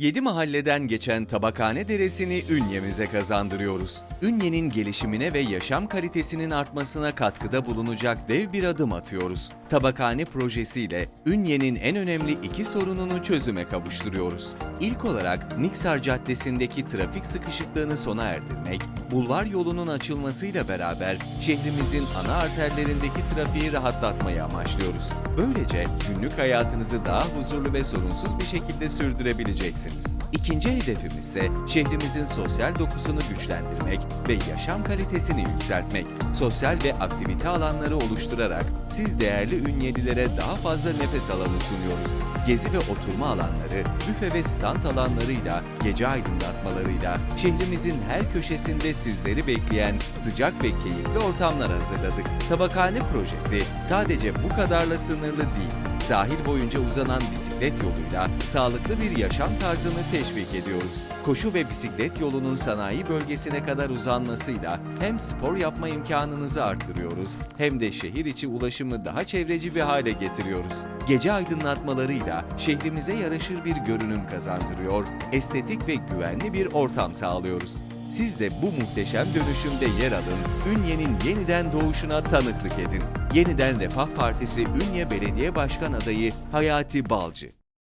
7 mahalleden geçen Tabakhane Deresi'ni Ünye'mize kazandırıyoruz. Ünye'nin gelişimine ve yaşam kalitesinin artmasına katkıda bulunacak dev bir adım atıyoruz. Tabakhane projesiyle Ünye'nin en önemli iki sorununu çözüme kavuşturuyoruz. İlk olarak Niksar Caddesi'ndeki trafik sıkışıklığını sona erdirmek, bulvar yolunun açılmasıyla beraber şehrimizin ana arterlerindeki trafiği rahatlatmayı amaçlıyoruz. Böylece günlük hayatınızı daha huzurlu ve sorunsuz bir şekilde sürdürebileceksiniz. İkinci hedefimiz ise şehrimizin sosyal dokusunu güçlendirmek ve yaşam kalitesini yükseltmek. Sosyal ve aktivite alanları oluşturarak siz değerli ünyelilere daha fazla nefes alanı sunuyoruz. Gezi ve oturma alanları, büfe ve stand alanlarıyla, gece aydınlatmalarıyla şehrimizin her köşesinde sizleri bekleyen sıcak ve keyifli ortamlar hazırladık. Tabakhane projesi sadece bu kadarla sınırlı değil. Sahil boyunca uzanan bisiklet yoluyla sağlıklı bir yaşam tarzını teşvik ediyoruz. Koşu ve bisiklet yolunun sanayi bölgesine kadar uzanmasıyla hem spor yapma imkanınızı arttırıyoruz hem de şehir içi ulaşımı daha çevreci bir hale getiriyoruz. Gece aydınlatmalarıyla şehrimize yaraşır bir görünüm kazandırıyor, estetik ve güvenli bir ortam sağlıyoruz. Siz de bu muhteşem dönüşümde yer alın, Ünye'nin yeniden doğuşuna tanıklık edin. Yeniden Refah Partisi Ünye Belediye Başkan Adayı Hayati Balcı.